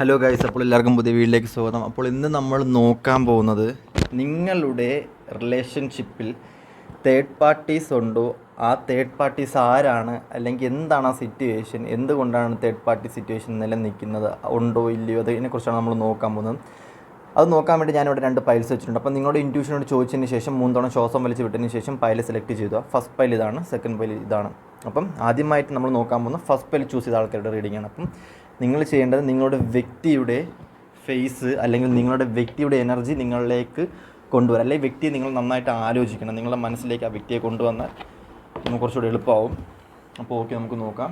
Hello guys അപ്പോൾ എല്ലാവർക്കും പുതിയ വീട്ടിലേക്ക് സ്വാഗതം. അപ്പോൾ ഇന്ന് നമ്മൾ നോക്കാൻ പോകുന്നത് നിങ്ങളുടെ റിലേഷൻഷിപ്പിൽ തേർഡ് പാർട്ടീസ് ഉണ്ടോ? ആ തേർഡ് പാർട്ടീസ് ആരാണ്? അല്ലെങ്കിൽ എന്താണ് ആ സിറ്റുവേഷൻ എന്തുകൊണ്ടാണ് തേർഡ് പാർട്ടി സിറ്റുവേഷൻ നിലനിൽക്കുന്നത്? ഉണ്ടോ ഇല്ലയോ? അതിനെക്കുറിച്ചാണ് നമ്മൾ നോക്കാൻ പോകുന്നത്. അത് നോക്കാൻ വേണ്ടി ഞാനിവിടെ രണ്ട് പൈൽസ് വെച്ചിട്ടുണ്ട്. അപ്പോൾ നിങ്ങളുടെ ഇന്റ്യൂഷനോട് ചോദിച്ചതിന് ശേഷം മൂന്ന് തവണ ശ്വാസം വലിച്ച് വിട്ടതിന് ശേഷം പൈൽ സെലക്ട് ചെയ്തു. ഫസ്റ്റ് പൈൽ ഇതാണ് സെക്കൻഡ് പൈൽ ഇതാണ്. അപ്പം ആദ്യമായിട്ട് നമ്മൾ നോക്കാൻ പോകുന്നത് ഫസ്റ്റ് പൈൽ ചൂസ് ചെയ്ത ആൾക്കാരുടെ റീഡിംഗ് ആണ്. അപ്പം നിങ്ങൾ ചെയ്യേണ്ടത് നിങ്ങളുടെ വ്യക്തിയുടെ ഫേസ് അല്ലെങ്കിൽ നിങ്ങളുടെ വ്യക്തിയുടെ എനർജി നിങ്ങളിലേക്ക് കൊണ്ടുവരാം അല്ലെങ്കിൽ വ്യക്തിയെ നിങ്ങൾ നന്നായിട്ട് ആലോചിക്കണം. നിങ്ങളുടെ മനസ്സിലേക്ക് ആ വ്യക്തിയെ കൊണ്ടുവന്നാൽ നമുക്ക് കുറച്ചുകൂടി എളുപ്പമാവും. അപ്പോൾ ഓക്കെ നമുക്ക് നോക്കാം.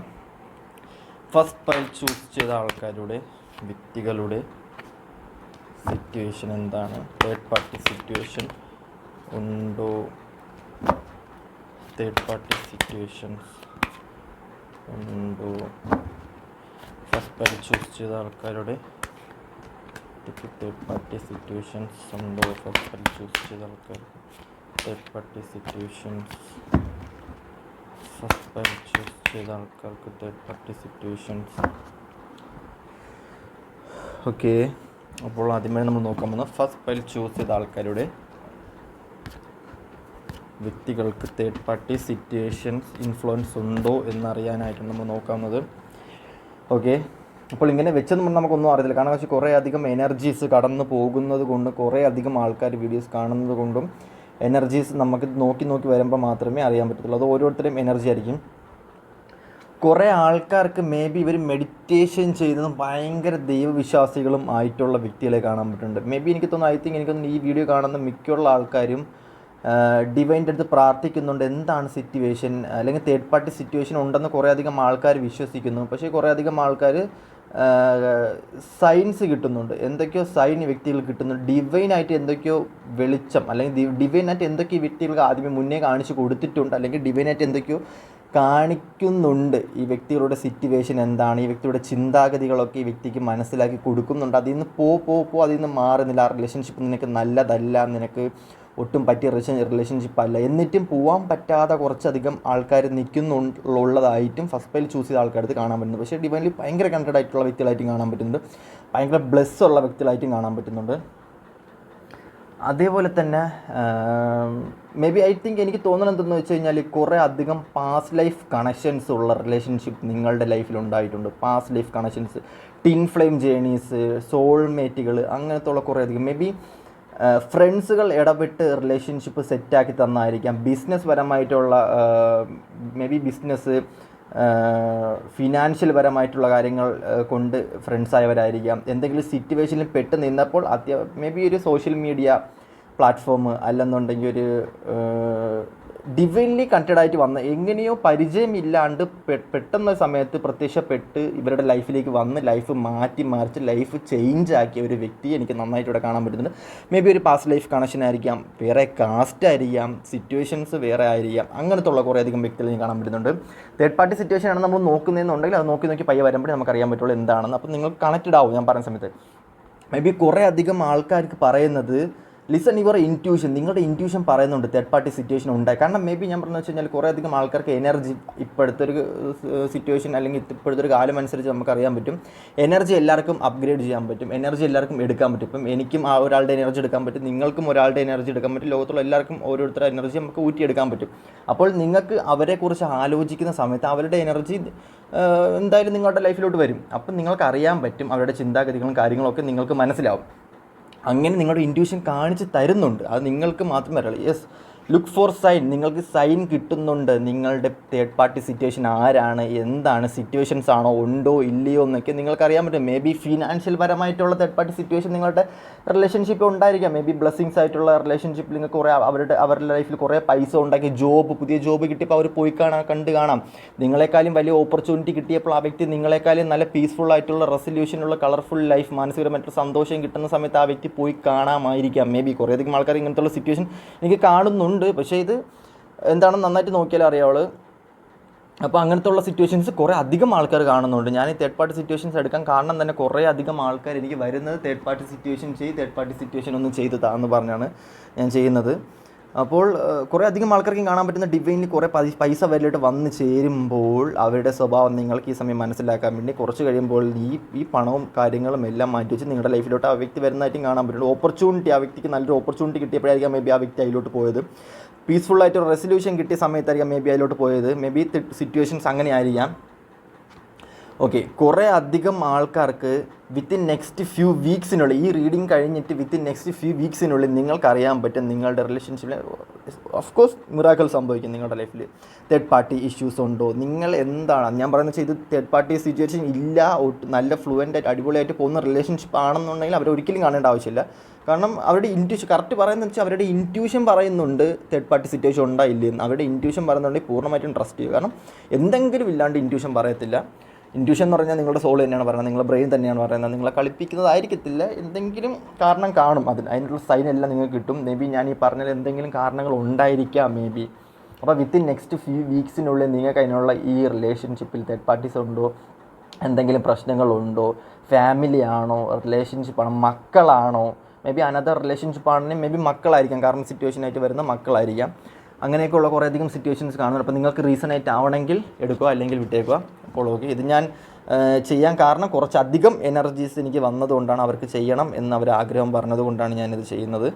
ഫസ്റ്റ് പൈൽ ചൂസ് ചെയ്ത ആൾക്കാരുടെ വ്യക്തികളുടെ സിറ്റുവേഷൻ എന്താണ്? തേർഡ് പാർട്ടി സിറ്റുവേഷൻ ഉണ്ടോ? തേർഡ് പാർട്ടി സിറ്റുവേഷൻ ഉണ്ടോ? ചൂസ് ചെയ്ത ആൾക്കാരുടെ third party situations party choose ചെയ്ത ആൾക്കാർ തേർഡ് പാർട്ടി സിറ്റുവേഷൻസ് ചൂസ് ചെയ്ത ആൾക്കാർക്ക് തേർഡ് പാർട്ടി സിറ്റുവേഷൻസ് ഓക്കെ അപ്പോൾ ആദ്യമായി നമ്മൾ നോക്കാൻ പോകുന്നത് ഫസ്റ്റ് പൈൽ ചൂസ് ചെയ്ത ആൾക്കാരുടെ വ്യക്തികൾക്ക് തേർഡ് പാർട്ടി സിറ്റുവേഷൻസ് ഇൻഫ്ലുവൻസ് ഉണ്ടോ എന്നറിയാനായിട്ട് നമ്മൾ നോക്കാവുന്നത്. ഓക്കെ. അപ്പോൾ ഇങ്ങനെ വെച്ചെന്ന് നമുക്കൊന്നും അറിയില്ല കാരണം വെച്ചാൽ കുറേ അധികം എനർജീസ് കടന്നു പോകുന്നത് കൊണ്ട് കുറേ അധികം ആൾക്കാർ വീഡിയോസ് കാണുന്നത് കൊണ്ടും എനർജീസ് നമുക്ക് നോക്കി നോക്കി വരുമ്പോൾ മാത്രമേ അറിയാൻ പറ്റത്തുള്ളൂ. അത് ഓരോരുത്തരും എനർജി ആയിരിക്കും. കുറേ ആൾക്കാർക്ക് മേ ബി ഇവർ മെഡിറ്റേഷൻ ചെയ്തതും ഭയങ്കര ദൈവവിശ്വാസികളും ആയിട്ടുള്ള വ്യക്തികളെ കാണാൻ പറ്റുന്നുണ്ട്. മേ ബി എനിക്ക് തോന്നുന്നു ഐ തിങ്ക് എനിക്ക് ഈ വീഡിയോ കാണുന്ന മിക്കുള്ള ആൾക്കാരും ഡിവൈന്റെ അടുത്ത് പ്രാർത്ഥിക്കുന്നുണ്ട്. എന്താണ് സിറ്റുവേഷൻ അല്ലെങ്കിൽ തേർഡ് പാർട്ടി സിറ്റുവേഷൻ ഉണ്ടെന്ന് കുറേ അധികം ആൾക്കാർ വിശ്വസിക്കുന്നു. പക്ഷേ കുറേ അധികം ആൾക്കാർ സൈൻസ് കിട്ടുന്നുണ്ട്. എന്തൊക്കെയോ സൈൻ വ്യക്തികൾ കിട്ടുന്നുണ്ട്. ഡിവൈനായിട്ട് എന്തൊക്കെയോ വെളിച്ചം അല്ലെങ്കിൽ ഡിവൈനായിട്ട് എന്തൊക്കെയോ വ്യക്തികൾക്ക് ആദ്യമേ മുന്നേ കാണിച്ചു കൊടുത്തിട്ടുണ്ട്. അല്ലെങ്കിൽ ഡിവൈനായിട്ട് എന്തൊക്കെയോ കാണിക്കുന്നുണ്ട്. ഈ വ്യക്തികളുടെ സിറ്റുവേഷൻ എന്താണ്? ഈ വ്യക്തിയുടെ ചിന്താഗതികളൊക്കെ ഈ വ്യക്തിക്ക് മനസ്സിലാക്കി കൊടുക്കുന്നുണ്ട്. അതിൽ നിന്ന് പോ പോ പോ അതിൽ നിന്ന് മാറുന്നില്ല. ആ റിലേഷൻഷിപ്പ് നിനക്ക് നല്ലതല്ല. നിനക്ക് ഒട്ടും പറ്റിയ റിലേഷൻ റിലേഷൻഷിപ്പ് അല്ല. എന്നിട്ടും പോകാൻ പറ്റാതെ കുറച്ചധികം ആൾക്കാർ നിൽക്കുന്നുള്ളതായിട്ടും ഫസ്റ്റ് പൈൽ ചൂസ് ചെയ്ത ആൾക്കാർ കാണാൻ പറ്റുന്നു പക്ഷേ ഡിവൈൻലി ഭയങ്കര കണ്ടഡ് ആയിട്ടുള്ള വ്യക്തികളായിട്ടും കാണാൻ പറ്റുന്നുണ്ട്. ഭയങ്കര ബ്ലെസ് ഉള്ള വ്യക്തികളായിട്ടും കാണാൻ പറ്റുന്നുണ്ട്. അതേപോലെ തന്നെ മേ ബി ഐ തിങ്ക് എനിക്ക് തോന്നണം എന്തെന്ന് വെച്ച് കഴിഞ്ഞാൽ കുറേ അധികം പാസ്റ്റ് ലൈഫ് കണക്ഷൻസ് ഉള്ള റിലേഷൻഷിപ്പ് നിങ്ങളുടെ ലൈഫിൽ ഉണ്ടായിട്ടുണ്ട്. Past life connections twin flame journeys സോൾമേറ്റുകൾ അങ്ങനത്തെ ഉള്ള കുറേ അധികം. മേ ബി ഫ്രണ്ട്സുകൾ ഇടപെട്ട് റിലേഷൻഷിപ്പ് സെറ്റാക്കി തന്നായിരിക്കാം. ബിസിനസ് പരമായിട്ടുള്ള മേ ബി ബിസിനസ് ഫിനാൻഷ്യൽ പരമായിട്ടുള്ള കാര്യങ്ങൾ കൊണ്ട് ഫ്രണ്ട്സായവരായിരിക്കാം എന്തെങ്കിലും സിറ്റുവേഷനിൽ പെട്ട് നിന്നപ്പോൾ അത്യ മേ ബി ഒരു സോഷ്യൽ മീഡിയ പ്ലാറ്റ്ഫോം അല്ലെന്നുണ്ടെങ്കിൽ ഒരു ഡിവൈൻലി കണക്റ്റഡ് ആയിട്ട് വന്ന എങ്ങനെയോ പരിചയമില്ലാണ്ട് പെട്ടെന്ന സമയത്ത് പ്രത്യക്ഷപ്പെട്ട് ഇവരുടെ ലൈഫിലേക്ക് വന്ന് ലൈഫ് മാറ്റി മറിച്ച് ലൈഫ് ചേഞ്ച് ആക്കിയ ഒരു വ്യക്തി എനിക്ക് നന്നായിട്ട് ഇവിടെ കാണാൻ പറ്റുന്നുണ്ട്. മേ ബി ഒരു പാസ്റ്റ് ലൈഫ് കണക്ഷൻ ആയിരിക്കാം വേറെ കാസ്റ്റ് ആയിരിക്കാം സിറ്റുവേഷൻസ് വേറെ ആയിരിക്കാം അങ്ങനത്തെ ഉള്ള കുറേ അധികം വ്യക്തികൾ എനിക്ക് കാണാൻ പറ്റുന്നുണ്ട്. തേർഡ് പാർട്ടി സിറ്റുവേഷൻ ആണ് നമ്മൾ നോക്കുന്നതെന്നുണ്ടെങ്കിൽ അത് നോക്കി നോക്കി പയ്യെ വരുമ്പോഴേ നമുക്കറിയാൻ പറ്റുള്ളൂ എന്താണെന്ന്. അപ്പോൾ നിങ്ങൾ കണക്റ്റഡ് ആവും ഞാൻ പറയുന്ന സമയത്ത്. മേ ബി കുറേ അധികം ആൾക്കാർക്ക് പറയുന്നത് ലിസൺ യുവർ ഇന്റ്യൂഷൻ നിങ്ങളുടെ ഇന്റ്യൂഷൻ പറയുന്നുണ്ട് തേർഡ് പാർട്ടി സിറ്റുവേഷൻ ഉണ്ടായി. കാരണം മേ ബി ഞാൻ പറഞ്ഞു വെച്ച് കഴിഞ്ഞാൽ കുറേ അധികം ആൾക്കാർക്ക് എനർജി ഇപ്പോഴത്തെ ഒരു സിറ്റുവേഷൻ അല്ലെങ്കിൽ ഇപ്പോഴത്തെ ഒരു കാലം അനുസരിച്ച് നമുക്ക് അറിയാൻ പറ്റും. എനർജി എല്ലാവർക്കും അപ്ഗ്രേഡ് ചെയ്യാൻ പറ്റും. എനർജി എല്ലാവർക്കും എടുക്കാൻ പറ്റും. ഇപ്പം എനിക്കും ആ ഒരാളുടെ എനർജി എടുക്കാൻ പറ്റും. നിങ്ങൾക്കും ഒരാളുടെ എനർജി എടുക്കാൻ പറ്റും. ലോകത്തുള്ള എല്ലാവർക്കും ഓരോരുത്തരുടെ എനർജി നമുക്ക് ഊറ്റിയെടുക്കാൻ പറ്റും. അപ്പോൾ നിങ്ങൾക്ക് അവരെക്കുറിച്ച് ആലോചിക്കുന്ന സമയത്ത് അവരുടെ എനർജി എന്തായാലും നിങ്ങളുടെ ലൈഫിലോട്ട് വരും. അപ്പം നിങ്ങൾക്ക് അറിയാൻ പറ്റും അവരുടെ ചിന്താഗതികളും കാര്യങ്ങളൊക്കെ നിങ്ങൾക്ക് മനസ്സിലാവും. അങ്ങനെ നിങ്ങളുടെ ഇന്റ്യൂഷൻ കാണിച്ച് തരുന്നുണ്ട്. അത് നിങ്ങൾക്ക് മാത്രമേ അറിയുള്ളൂ. യെസ് ലുക്ക് ഫോർ സൈൻ നിങ്ങൾക്ക് സൈൻ കിട്ടുന്നുണ്ട്. നിങ്ങളുടെ തേർഡ് പാർട്ടി സിറ്റുവേഷൻ ആരാണ്? എന്താണ്? സിറ്റുവേഷൻസ് ആണോ? ഉണ്ടോ? ഇല്ലയോ? എന്നൊക്കെ നിങ്ങൾക്ക് അറിയാൻ പറ്റും. മേ ബി ഫിനാൻഷ്യൽ പരമായിട്ടുള്ള തേർഡ് പാർട്ടി സിറ്റുവേഷൻ നിങ്ങളുടെ റിലേഷൻഷിപ്പ് ഉണ്ടായിരിക്കാം. മേ ബി ബ്ലെസ്സിങ്സ് ആയിട്ടുള്ള റിലേഷൻഷിപ്പിൽ നിങ്ങൾക്ക് കുറേ അവരുടെ അവരുടെ ലൈഫിൽ കുറേ പൈസ ഉണ്ടാക്കി. ജോബ് പുതിയ ജോബ് കിട്ടിയപ്പോൾ അവർ പോയി കാണാൻ കണ്ട് കാണാം. നിങ്ങളെക്കാളും വലിയ ഓപ്പർച്യൂണിറ്റി കിട്ടിയപ്പോൾ ആ വ്യക്തി നിങ്ങളെക്കാളും നല്ല പീസ്ഫുൾ ആയിട്ടുള്ള റെസൊല്യൂഷനുള്ള കളർഫുൾ ലൈഫ് മാനസികപരമായിട്ടുള്ള സന്തോഷം കിട്ടുന്ന സമയത്ത് ആ വ്യക്തി പോയി കാണാമായിരിക്കാം. മേ ബി കുറേയധികം ആൾക്കാർ ഇങ്ങനത്തുള്ള സിറ്റുവേഷൻ എനിക്ക് കാണുന്നുണ്ട്. ഉണ്ട്. പക്ഷേ ഇത് എന്താണെന്ന് നന്നായിട്ട് നോക്കിയാൽ അറിയാവുള്ളൂ. അപ്പോൾ അങ്ങനത്തെ ഉള്ള സിറ്റുവേഷൻസ് കുറേ അധികം ആൾക്കാർ കാണുന്നുണ്ട്. ഞാൻ ഈ തേർഡ് പാർട്ടി സിറ്റുവേഷൻസ് എടുക്കാൻ കാരണം തന്നെ കുറേ അധികം ആൾക്കാർ എനിക്ക് വരുന്നത് തേർഡ് പാർട്ടി സിറ്റുവേഷൻ ചെയ്ത് തേർഡ് പാർട്ടി സിറ്റുവേഷൻ ഒന്ന് ചെയ്ത് താന്ന് പറഞ്ഞാണ് ഞാൻ ചെയ്യുന്നത്. അപ്പോൾ കുറേ അധികം ആൾക്കാർക്ക് കാണാൻ പറ്റുന്ന ഡിവൈനിൽ കുറേ പൈസ വരിലോട്ട് വന്ന് ചേരുമ്പോൾ അവരുടെ സ്വഭാവം നിങ്ങൾക്ക് ഈ സമയം മനസ്സിലാക്കാൻ വേണ്ടി കുറച്ച് കഴിയുമ്പോൾ ഈ ഈ പണവും കാര്യങ്ങളും എല്ലാം മാറ്റി വെച്ച് നിങ്ങളുടെ ലൈഫിലോട്ട് ആ വ്യക്തി വരുന്നതായിട്ടും കാണാൻ പറ്റും. ഓപ്പർച്യൂണിറ്റി ആ വ്യക്തിക്ക് നല്ലൊരു ഓപ്പർച്യൂണിറ്റി കിട്ടിയപ്പോഴായിരിക്കാം മേ ബി ആ വ്യക്തി അതിലോട്ട് പോയത്. പീസ്ഫുൾ ആയിട്ട് ഒരു റെസൊല്യൂഷൻ കിട്ടിയ സമയത്തായിരിക്കാം മേ ബി അതിലോട്ട് പോയത്. മേ ബി സിറ്റുവേഷൻസ് അങ്ങനെ ആയിരിക്കാം ഓക്കെ കുറേ അധികം ആൾക്കാർക്ക് വിത്തിൻ നെക്സ്റ്റ് ഫ്യൂ വീക്സിനുള്ളിൽ ഈ റീഡിങ് കഴിഞ്ഞിട്ട് വിത്തിൻ നെക്സ്റ്റ് ഫ്യൂ വീക്സിനുള്ളിൽ നിങ്ങൾക്ക് അറിയാൻ പറ്റും നിങ്ങളുടെ റിലേഷൻഷിപ്പിൽ ഓഫ് കോഴ്സ് മിറാക്കൽ സംഭവിക്കും നിങ്ങളുടെ ലൈഫിൽ തേർഡ് പാർട്ടി ഇഷ്യൂസ് ഉണ്ടോ? നിങ്ങൾ എന്താണ്? ഞാൻ പറയുന്നത് വെച്ചാൽ ഇത് തേർഡ് പാർട്ടി സിറ്റുവേഷൻ ഇല്ല. നല്ല ഫ്ലുവന്റ് അടിപൊളിയായിട്ട് പോകുന്ന റിലേഷൻഷിപ്പ് ആണെന്നുണ്ടെങ്കിൽ അവർ ഒരിക്കലും കാണേണ്ട ആവശ്യമില്ല. കാരണം അവരുടെ ഇന്റ്യൂഷൻ കറക്റ്റ് പറയുന്നത് വെച്ചാൽ അവരുടെ ഇന്റ്യൂഷൻ പറയുന്നുണ്ട് തേർഡ് പാർട്ടി സിറ്റുവേഷൻ ഉണ്ടായില്ലെന്ന് അവരുടെ ഇന്റ്യൂഷൻ പറയുന്നുണ്ടെങ്കിൽ പൂർണമായിട്ടും ട്രസ്റ്റ് ചെയ്യുക. കാരണം എന്തെങ്കിലും ഇല്ലാണ്ട് ഇന്റ്യൂഷൻ പറയത്തില്ല. ഇന്റ്യൂഷൻ എന്ന് പറഞ്ഞാൽ നിങ്ങളുടെ സോൾ തന്നെയാണ് പറയുന്നത് നിങ്ങളുടെ ബ്രെയിൻ തന്നെയാണ് പറയുന്നത്. നിങ്ങളെ കളിപ്പിക്കുന്നതായിരിക്കത്തില്ല എന്തെങ്കിലും കാരണം കാണും. അതിന് അതിനുള്ള സൈൻ എല്ലാം നിങ്ങൾക്ക് കിട്ടും. മേ ബി ഞാൻ ഈ പറഞ്ഞതിൽ എന്തെങ്കിലും കാരണങ്ങൾ ഉണ്ടായിരിക്കാം മേ ബി അപ്പോൾ വിത്തിൻ നെക്സ്റ്റ് ഫ്യൂ വീക്സിനുള്ളിൽ നിങ്ങൾക്ക് അതിനുള്ള ഈ റിലേഷൻഷിപ്പിൽ തേർഡ് പാർട്ടീസ് ഉണ്ടോ? എന്തെങ്കിലും പ്രശ്നങ്ങളുണ്ടോ ഫാമിലി ആണോ? റിലേഷൻഷിപ്പാണോ മക്കളാണോ? മേ ബി അനദർ റിലേഷൻഷിപ്പ് ആണെങ്കിൽ മേ ബി മക്കളായിരിക്കാം കാരണം സിറ്റുവേഷനായിട്ട് വരുന്ന മക്കളായിരിക്കാം. അങ്ങനെയൊക്കെയുള്ള കുറേ അധികം സിറ്റുവേഷൻസ് കാണുന്നുണ്ട്. അപ്പോൾ നിങ്ങൾക്ക് റീസൺ ആയിട്ട് ആവണമെങ്കിൽ എടുക്കുക അല്ലെങ്കിൽ വിട്ടേക്കുക. അപ്പോൾ ഓക്കെ ഇത് ഞാൻ ചെയ്യാൻ കാരണം കുറച്ചധികം എനർജീസ് എനിക്ക് വന്നതുകൊണ്ടാണ് അവർക്ക് ചെയ്യണം എന്ന് അവർ ആഗ്രഹം പറഞ്ഞതുകൊണ്ടാണ് ഞാനിത് ചെയ്യുന്നത്.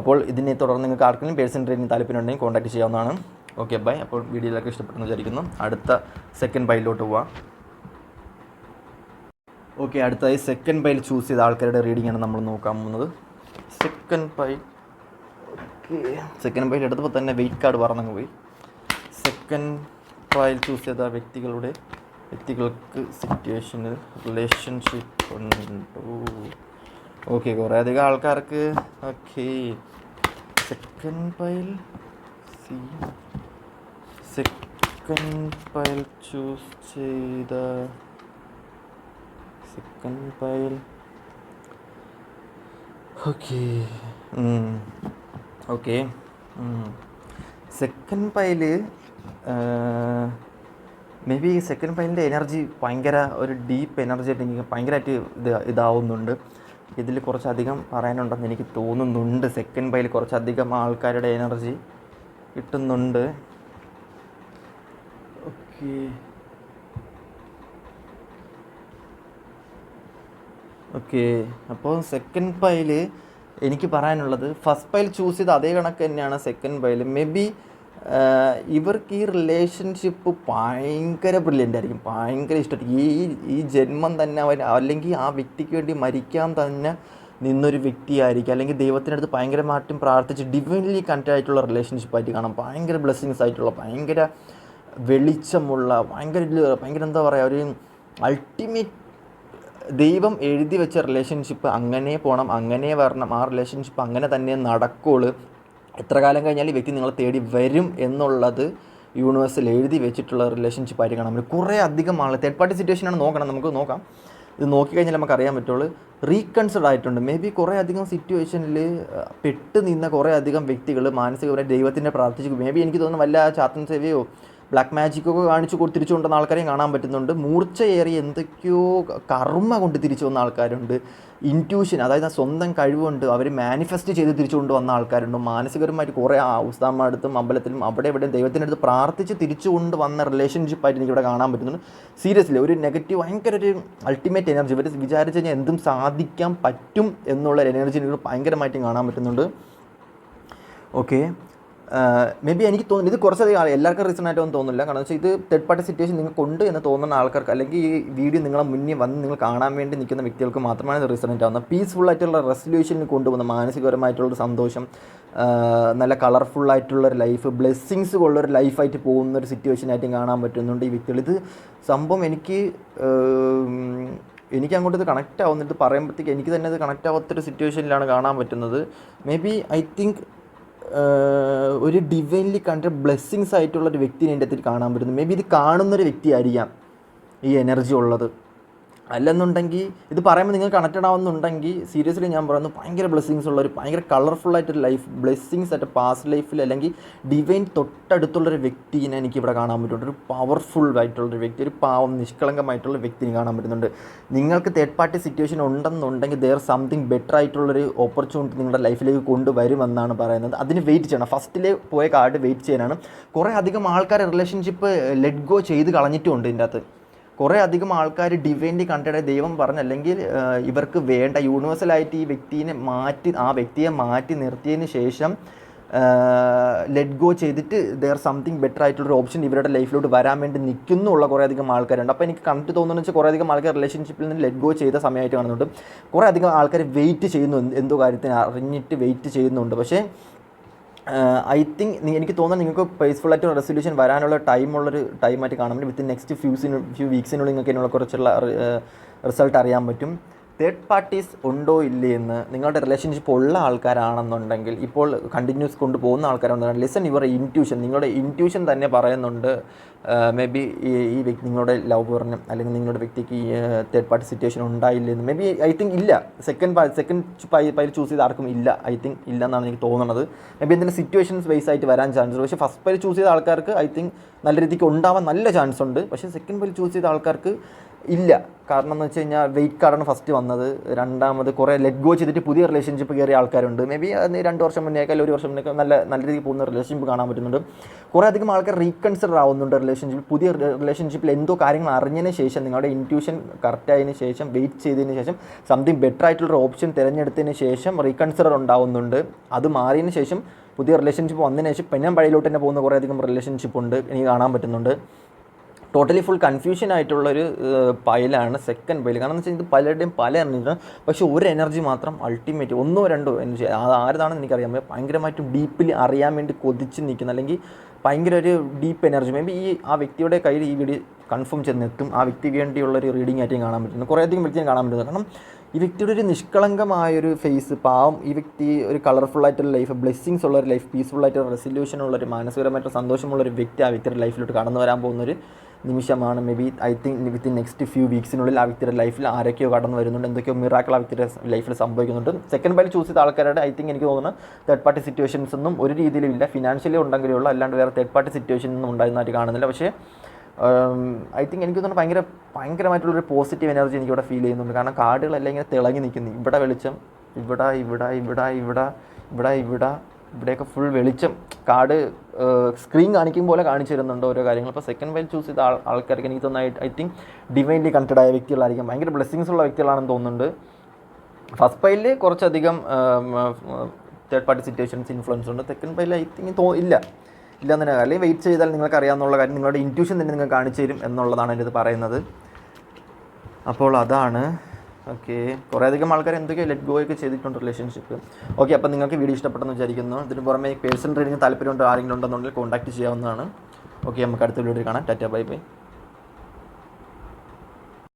അപ്പോൾ ഇതിനെ തുടർന്ന് നിങ്ങൾക്ക് ആർക്കെങ്കിലും പേഴ്സൺ ട്രെയിനിങ് താല്പര്യമുണ്ടെങ്കിൽ കോൺടാക്ട് ചെയ്യാവുന്നതാണ്. ഓക്കെ ബൈ അപ്പോൾ വീഡിയോയിലൊക്കെ ഇഷ്ടപ്പെട്ടെന്ന് വിചാരിക്കുന്നു. അടുത്ത സെക്കൻഡ് ബൈലോട്ട് പോവാം. ഓക്കെ അടുത്തതായി സെക്കൻഡ് ബൈൽ ചൂസ് ചെയ്ത ആൾക്കാരുടെ റീഡിംഗ് ആണ് നമ്മൾ നോക്കാൻ പോകുന്നത്. സെക്കൻഡ് ഓക്കെ സെക്കൻഡ് പൈൽ എടുത്തപ്പോൾ തന്നെ വെയിറ്റ് കാർഡ് പറഞ്ഞങ്ങ് പോയി. സെക്കൻഡ് ട്രയൽ ചൂസ് ചെയ്ത വ്യക്തികളുടെ വ്യക്തികൾക്ക് സിറ്റുവേഷനിൽ റിലേഷൻഷിപ്പ് ഉണ്ടോ? ഓക്കെ കുറേ അധികം ആൾക്കാർക്ക് okay second pile see second pile choose ചെയ്ത second pile okay okay. Second pile maybe second പൈലിന്റെ energy ഭയങ്കര ഒരു ഡീപ്പ് എനർജി ആയിട്ട് എനിക്ക് ഭയങ്കരമായിട്ട് ഇത് ഇതാവുന്നുണ്ട്. ഇതിൽ കുറച്ചധികം പറയാനുണ്ടെന്ന് എനിക്ക് തോന്നുന്നുണ്ട്. സെക്കൻഡ് പൈൽ കുറച്ചധികം ആൾക്കാരുടെ എനർജി കിട്ടുന്നുണ്ട്. ഓക്കെ. ഓക്കെ. അപ്പോൾ സെക്കൻഡ് പൈൽ എനിക്ക് പറയാനുള്ളത് ഫസ്റ്റ് പൈൽ ചൂസ് ചെയ്ത അതേ കണക്ക് തന്നെയാണ് സെക്കൻഡ് പൈൽ മേ ബി ഇവർക്ക് ഈ റിലേഷൻഷിപ്പ് ഭയങ്കര ബ്രില്യന്റ് ആയിരിക്കും. ഭയങ്കര ഇഷ്ടമായിരിക്കും. ഈ ഈ ജന്മം തന്നെ അവർ അല്ലെങ്കിൽ ആ വ്യക്തിക്ക് വേണ്ടി മരിക്കാൻ തന്നെ നിന്നൊരു വ്യക്തിയായിരിക്കും. അല്ലെങ്കിൽ ദൈവത്തിനടുത്ത് ഭയങ്കരമായിട്ടും പ്രാർത്ഥിച്ച് ഡിവൈൻലി കണക്റ്റ് ആയിട്ടുള്ള റിലേഷൻഷിപ്പ് ആയിട്ട് കാണാം ഭയങ്കര ബ്ലെസ്സിങ്സ് ആയിട്ടുള്ള ഭയങ്കര വെളിച്ചമുള്ള ഭയങ്കര ഭയങ്കര എന്താ പറയുക ഒരു അൾട്ടിമേറ്റ് ദൈവം എഴുതി വെച്ച റിലേഷൻഷിപ്പ് അങ്ങനെ പോകണം അങ്ങനെ വരണം. ആ റിലേഷൻഷിപ്പ് അങ്ങനെ തന്നെ നടക്കുള്ളൂ. എത്ര കാലം കഴിഞ്ഞാൽ ഈ വ്യക്തി നിങ്ങളെ തേടി വരും എന്നുള്ളത് യൂണിവേഴ്സിൽ എഴുതി വെച്ചിട്ടുള്ള റിലേഷൻഷിപ്പ് ആയിരിക്കണം. നമ്മൾ കുറേ അധികം ആൾ തേർഡ് പാർട്ടി സിറ്റുവേഷനാണ് നോക്കണം. നമുക്ക് നോക്കാം. ഇത് നോക്കിക്കഴിഞ്ഞാൽ നമുക്ക് അറിയാൻ പറ്റുള്ളൂ. റീകൺസിഡർ ആയിട്ടുണ്ട്. മേ ബി കുറേ അധികം സിറ്റുവേഷനിൽ പെട്ട് നിന്ന കുറേ അധികം വ്യക്തികൾ മാനസികമായി ദൈവത്തിന്റെ പ്രാർത്ഥിച്ചു. മേ ബി എനിക്ക് തോന്നുന്നു വല്ല ചാത്തൻ സേവയോ ബ്ലാക്ക് മാജിക് ഒക്കെ കാണിച്ചു കൊടുത്ത് തിരിച്ചു കൊണ്ടുവന്ന ആൾക്കാരെയും കാണാൻ പറ്റുന്നുണ്ട്. മൂർച്ചയേറി എന്തൊക്കെയോ കർമ്മ കൊണ്ട് തിരിച്ചു വന്ന ആൾക്കാരുണ്ട്. ഇന്റ്യൂഷൻ അതായത് ആ സ്വന്തം കഴിവുണ്ട് അവർ മാനിഫെസ്റ്റ് ചെയ്ത് തിരിച്ചു കൊണ്ടുവന്ന ആൾക്കാരുണ്ട്. മാനസികപരമായിട്ട് കുറേ ആ ഉസ്താമ്മടുത്തും അമ്പലത്തിലും അവിടെ എവിടെയും ദൈവത്തിനടുത്ത് പ്രാർത്ഥിച്ച് തിരിച്ചു കൊണ്ട് വന്ന റിലേഷൻഷിപ്പായിട്ട് എനിക്കിവിടെ കാണാൻ പറ്റുന്നുണ്ട്. സീരിയസ്ലി ഒരു നെഗറ്റീവ് ഭയങ്കര ഒരു അൾട്ടിമേറ്റ് എനർജി ഇവർ വിചാരിച്ചു കഴിഞ്ഞാൽ എന്തും സാധിക്കാൻ പറ്റും എന്നുള്ള എനർജി എനിക്ക് ഭയങ്കരമായിട്ടും കാണാൻ പറ്റുന്നുണ്ട്. ഓക്കെ മേ ബി എനിക്ക് തോന്നുന്നു ഇത് കുറച്ചധികം എല്ലാവർക്കും റീസൺ ആയിട്ടൊന്നും തോന്നുന്നില്ല. കാരണം വെച്ചാൽ ഇത് തേർഡ് പാർട്ടി സിറ്റുവേഷൻ നിങ്ങൾക്ക് ഉണ്ട് എന്ന് തോന്നുന്ന ആൾക്കാർക്ക് അല്ലെങ്കിൽ ഈ വീഡിയോ നിങ്ങളെ മുന്നിൽ വന്ന് നിങ്ങൾ കാണാൻ വേണ്ടി നിൽക്കുന്ന വ്യക്തികൾക്ക് മാത്രമാണ് ഇത് ആയിട്ട് ആവുന്നത് പീസ്ഫുൾ ആയിട്ടുള്ള റെസൊല്യൂഷനിൽ കൊണ്ടുപോകുന്ന മാനസികപരമായിട്ടുള്ള സന്തോഷം നല്ല കളർഫുൾ ആയിട്ടുള്ള ഒരു ലൈഫ് ബ്ലെസ്സിങ്സ് ഉള്ളൊരു ലൈഫായിട്ട് പോകുന്ന ഒരു സിറ്റുവേഷൻ ആയിട്ടും കാണാൻ പറ്റുന്നുണ്ട് ഈ വ്യക്തികൾ. ഇത് സംഭവം എനിക്ക് എനിക്ക് അങ്ങോട്ട് ഇത് കണക്റ്റ് ആവുന്നിട്ട് പറയുമ്പോഴത്തേക്ക് എനിക്ക് തന്നെ ഇത് കണക്റ്റ് ആവാത്തൊരു സിറ്റുവേഷനിലാണ് കാണാൻ പറ്റുന്നത്. മേ ബി ഐ തിങ്ക് ഒരു ഡിവൈൻലി കണ്ട ബ്ലെസ്സിങ്സ് ആയിട്ടുള്ള ഒരു വ്യക്തിനെ എന്റെ അടുത്ത് കാണാൻ പറ്റുന്നു. മേ ബി ഇത് കാണുന്നൊരു വ്യക്തിയായിരിക്കാം ഈ എനർജി ഉള്ളത്. അല്ലെന്നുണ്ടെങ്കിൽ ഇത് പറയുമ്പോൾ നിങ്ങൾ കണക്റ്റഡ് ആവുന്നുണ്ടെങ്കിൽ സീരിയസ്ലി ഞാൻ പറയുന്നു ഭയങ്കര ബ്ലെസ്സിങ്സ് ഉള്ള ഒരു ഭയങ്കര കളർഫുൾ ആയിട്ടൊരു ലൈഫ് ബ്ലെസ്സിങ്സ് ആയിട്ട് പാസ്റ്റ് ലൈഫിൽ അല്ലെങ്കിൽ ഡിവൈൻ തൊട്ടടുത്തുള്ളൊരു വ്യക്തിനെ എനിക്ക് ഇവിടെ കാണാൻ പറ്റുന്നുണ്ട്. ഒരു പവർഫുൾ ആയിട്ടുള്ളൊരു വ്യക്തി ഒരു പാവം നിഷ്കളങ്കമായിട്ടുള്ള വ്യക്തിനെ കാണാൻ പറ്റുന്നുണ്ട്. നിങ്ങൾക്ക് തേർഡ് പാർട്ടി സിറ്റുവേഷൻ ഉണ്ടെന്നുണ്ടെങ്കിൽ ദർ സംതിങ് ബെറ്റർ ആയിട്ടുള്ളൊരു ഓപ്പർച്യൂണിറ്റി നിങ്ങളുടെ ലൈഫിലേക്ക് കൊണ്ടുവരുമെന്നാണ് പറയുന്നത്. അതിന് വെയിറ്റ് ചെയ്യണം. ഫസ്റ്റിലെ പോയ കാർഡ് വെയിറ്റ് ചെയ്യാനാണ്. കുറേ അധികം ആൾക്കാരെ റിലേഷൻഷിപ്പ് ലെറ്റ് ഗോ ചെയ്ത് കളഞ്ഞിട്ടുമുണ്ട് ഇതിന്റെ അകത്ത്. കുറേ അധികം ആൾക്കാർ ഡിവൈൻലി കണ്ടിട്ട് ദൈവം പറഞ്ഞു. അല്ലെങ്കിൽ ഇവർക്ക് വേണ്ട യൂണിവേഴ്സലായിട്ട് ഈ വ്യക്തിനെ മാറ്റി ആ വ്യക്തിയെ മാറ്റി നിർത്തിയതിന് ശേഷം ലെറ്റ് ഗോ ചെയ്തിട്ട് ദർ സംതിങ് ബെറ്റർ ആയിട്ടുള്ളൊരു ഓപ്ഷൻ ഇവരുടെ ലൈഫിലോട്ട് വരാൻ വേണ്ടി നിൽക്കുന്നുള്ള കുറേ അധികം ആൾക്കാരുണ്ട്. അപ്പോൾ എനിക്ക് കണ്ടിട്ട് തോന്നുന്നത് വെച്ചാൽ കുറേ അധികം ആൾക്കാർ റിലേഷൻഷിപ്പിൽ നിന്ന് ലെറ്റ് ഗോ ചെയ്ത സമയമായിട്ട് കാണുന്നുണ്ട്. കുറേ അധികം ആൾക്കാർ വെയിറ്റ് ചെയ്യുന്നു. എന്തോ കാര്യത്തിന് അറിഞ്ഞിട്ട് വെയിറ്റ് ചെയ്യുന്നുണ്ട്. പക്ഷേ ഐ തിങ്ക് എനിക്ക് തോന്നുന്നു നിങ്ങൾക്ക് പീസ്ഫുൾ ആയിട്ട് റെസൊല്യൂഷൻ വരാനുള്ള ടൈമുള്ളൊരു ടൈമായിട്ട് കാണാൻ പറ്റും. വിത്തിൻ നെക്സ്റ്റ് ഫ്യൂസിന് ഫ്യൂ വീക്സിനുള്ളിൽ നിങ്ങൾക്ക് ഇതിനുള്ള കുറച്ചുള്ള റിസൾട്ട് അറിയാൻ പറ്റും. തേർഡ് പാർട്ടീസ് ഉണ്ടോ ഇല്ലേ എന്ന് നിങ്ങളുടെ റിലേഷൻഷിപ്പ് ഉള്ള ആൾക്കാരാണെന്നുണ്ടെങ്കിൽ ഇപ്പോൾ കണ്ടിന്യൂസ് കൊണ്ടുപോകുന്ന ആൾക്കാരാണെന്നുണ്ടെങ്കിൽ ലിസൺ യുവർ ഇന്റ്യൂഷൻ നിങ്ങളുടെ ഇന്റ്യൂഷൻ തന്നെ പറയുന്നുണ്ട്. മേ ബി ഈ വ്യക്തി നിങ്ങളുടെ ലവ് ലവറിന് അല്ലെങ്കിൽ നിങ്ങളുടെ വ്യക്തിക്ക് ഈ തേർഡ് പാർട്ടി സിറ്റുവേഷൻ ഉണ്ടായില്ലെന്ന്. മേ ബി ഐ തിങ്ക് ഇല്ല സെക്കൻഡ് സെക്കൻഡ് പൈൽ ചൂസ് ചെയ്ത ആർക്കും ഇല്ല. ഐ തിങ്ക് ഇല്ല എന്നാണ് എനിക്ക് തോന്നുന്നത് മേ ബി എന്തെങ്കിലും സിറ്റുവേഷൻസ് ബേസ് ആയിട്ട് വരാൻ ചാൻസ് ഉണ്ട്. പക്ഷേ ഫസ്റ്റ് പൈൽ ചൂസ് ചെയ്ത ആൾക്കാർക്ക് ഐ തിങ്ക് നല്ല രീതിക്ക് ഉണ്ടാവാൻ നല്ല ചാൻസ് ഉണ്ട്. പക്ഷേ സെക്കൻഡ് പൈൽ ചൂസ് ചെയ്ത ആൾക്കാർക്ക് ഇല്ല. കാരണം എന്ന് വെച്ച് കഴിഞ്ഞാൽ വെയിറ്റ് കാർഡാണ് ഫസ്റ്റ് വന്നത്. രണ്ടാമത് കുറേ ലെറ്റ് ഗോ ചെയ്തിട്ട് പുതിയ റിലേഷൻഷിപ്പ് കയറിയ ആൾക്കാരുണ്ട്. മേ ബി രണ്ട് വർഷം മുന്നേ അല്ലെങ്കിൽ ഒരു വർഷം മുന്നേ നല്ല നല്ല രീതിയിൽ പോകുന്ന റിലേഷൻഷിപ്പ് കാണാൻ പറ്റുന്നുണ്ട്. കുറേ അധികം ആൾക്കാർ റീകൺസിഡർ ആവുന്നുണ്ട് റിലേഷൻഷിപ്പ് പുതിയ റിലേഷൻഷിപ്പിൽ എന്തോ കാര്യങ്ങൾ അറിഞ്ഞതിന് ശേഷം നിങ്ങളുടെ ഇന്റ്യൂഷൻ കറക്റ്റ് ആയതിനു ശേഷം വെയിറ്റ് ചെയ്തതിന് ശേഷം സംതിങ് ബെറ്റർ ആയിട്ടുള്ള ഓപ്ഷൻ തിരഞ്ഞെടുത്തതിന് ശേഷം റീകൺസിഡർ ഉണ്ടാവുന്നുണ്ട്. അത് മാറിയതിന് ശേഷം പുതിയ റിലേഷൻഷിപ്പ് വന്നതിന് ശേഷം പിന്നെ വഴിയിലോട്ട് തന്നെ പോകുന്ന കുറേ അധികം റിലേഷൻഷിപ്പ് ഉണ്ട് എനിക്ക് കാണാൻ പറ്റുന്നുണ്ട്. ടോട്ടലി ഫുൾ കൺഫ്യൂഷൻ ആയിട്ടുള്ളൊരു പൈലാണ് സെക്കൻഡ് പൈൽ കാരണം എന്ന് വെച്ചാൽ ഇത് പലരുടെയും പല എനർജി പക്ഷേ ഒരു എനർജി മാത്രം അൾട്ടിമേറ്റ് ഒന്നോ രണ്ടോ എനർജി അത് ആരതാണെന്ന് എനിക്കറിയാൻ പറ്റും ഭയങ്കരമായിട്ട് ഡീപ്പിൽ അറിയാൻ വേണ്ടി കൊതിച്ച് നിൽക്കുന്ന അല്ലെങ്കിൽ ഭയങ്കര ഒരു ഡീപ്പ് എനർജി മേ ബി ഈ ആ വ്യക്തിയുടെ കയ്യിൽ ഈ വീഡിയോ കൺഫേം ചെന്നെത്തും. ആ വ്യക്തിക്ക് വേണ്ടിയുള്ളൊരു റീഡിംഗ് ആയിട്ടും കാണാൻ പറ്റുന്നു. കുറേ അധികം വ്യക്തിയും കാണാൻ പറ്റുന്നു കാരണം ഈ വ്യക്തിയുടെ ഒരു നിഷ്കളങ്കമായൊരു ഫേസ് പാവം ഈ വ്യക്തി ഒരു കളർഫുൾ ആയിട്ടുള്ള ലൈഫ് ബ്ലെസ്സിങ്സ് ഉള്ള ഒരു ലൈഫ് പീസ്ഫുൾ ആയിട്ടുള്ള റെസൊല്യൂഷൻ ഉള്ള ഒരു സന്തോഷമുള്ളൊരു സന്തോഷമുള്ള ഒരു വ്യക്തി ആ വ്യക്തിയുടെ ലൈഫിലോട്ട് കടന്നു വരാൻ പോകുന്ന ഒരു നിമിഷമാണ്. Maybe I think within next few വീക്സിനുള്ളിൽ ആ വ്യക്തിയുടെ ലൈഫിൽ ആരൊക്കെയോ കടന്നു വരുന്നുണ്ട്. എന്തൊക്കെയോ മിറാക്കൾ ആ വ്യക്തിയുടെ ലൈഫിൽ സംഭവിക്കുന്നുണ്ട്. സെക്കൻഡ് ബൈൽ ചൂസ് ചെയ്ത ആൾക്കാരുടെ ഐ തിങ്ക് എനിക്ക് തോന്നുന്നു തേർഡ് പാർട്ടി സിറ്റുവേഷൻസ് ഒന്നും ഒരു രീതിയിലും ഇല്ല. ഫിനാൻഷ്യലി ഉണ്ടെങ്കിലേ ഉള്ളൂ. അല്ലാണ്ട് വേറെ തേർഡ് പാർട്ടി സിറ്റുവേഷൻ ഒന്നും ഉണ്ടായിരുന്നതായിട്ട് കാണുന്നില്ല. പക്ഷേ ഐ തിങ്ക് എനിക്ക് തോന്നുന്നു ഭയങ്കര ഭയങ്കരമായിട്ടുള്ളൊരു പോസിറ്റീവ് എനർജി എനിക്കിവിടെ ഫീൽ ചെയ്യുന്നുണ്ട്. കാരണം കാർഡുകളെല്ലാം ഇങ്ങനെ തിളങ്ങി നിൽക്കുന്നു. ഇവിടെ വെളിച്ചം ഇവിടെ ഇവിടെ ഇവിടെ ഇവിടെ ഇവിടെ ഇവിടെ. ഇവിടെയൊക്കെ ഫുൾ വെളിച്ചം. കാർഡ് സ്ക്രീൻ കാണിക്കും പോലെ കാണിച്ചു തരുന്നുണ്ട് ഓരോ കാര്യങ്ങൾ. അപ്പോൾ സെക്കൻഡ് വൈൽ ചൂസ് ചെയ്ത ആൾക്കാർക്ക് എനിക്ക് തോന്നുന്നു ഐ തിങ്ക് ഡിവൈൻലി കണക്റ്റഡ് ആയ വ്യക്തികളായിരിക്കും. ഭയങ്കര ബ്ലെസ്സിങ്സ് ഉള്ള വ്യക്തികളാണെന്ന് തോന്നുന്നുണ്ട്. ഫസ്റ്റ് പൈലിൽ കുറച്ചധികം തേർഡ് പാർട്ടി സിറ്റുവേഷൻസ് ഇൻഫ്ലുവൻസ് ഉണ്ട്. സെക്കൻഡ് പൈലിൽ ഐ തിങ്ക് തോ ഇല്ല. ഇല്ല തന്നെ അല്ലെങ്കിൽ വെയിറ്റ് ചെയ്താൽ നിങ്ങൾക്ക് അറിയാവുന്ന കാര്യം നിങ്ങളുടെ ഇന്റ്യൂഷൻ തന്നെ നിങ്ങൾ കാണിച്ചു തരും എന്നുള്ളതാണ് എന്റെ ഇത് പറയുന്നത്. അപ്പോൾ അതാണ് ഓക്കെ. കുറേ അധികം ആൾക്കാർ എന്തൊക്കെയോ ലെറ്റ് ഗോ ഒക്കെ ചെയ്തിട്ടുണ്ട് റിലേഷൻഷിപ്പ് ഓക്കെ അപ്പോൾ നിങ്ങൾക്ക് വീഡിയോ ഇഷ്ടപ്പെട്ടെന്ന് വിചാരിക്കുന്നു. ഇതിന് പുറമെ പേഴ്സണൽ ട്രെയിനിങ് താല്പര്യമുണ്ട് ആരെങ്കിലും ഉണ്ടെന്നുണ്ടെങ്കിൽ കോൺടാക്ട് ചെയ്യാവുന്നതാണ്. ഓക്കെ നമുക്ക് അടുത്ത വീഡിയോ കാണാം. Tata bye bye.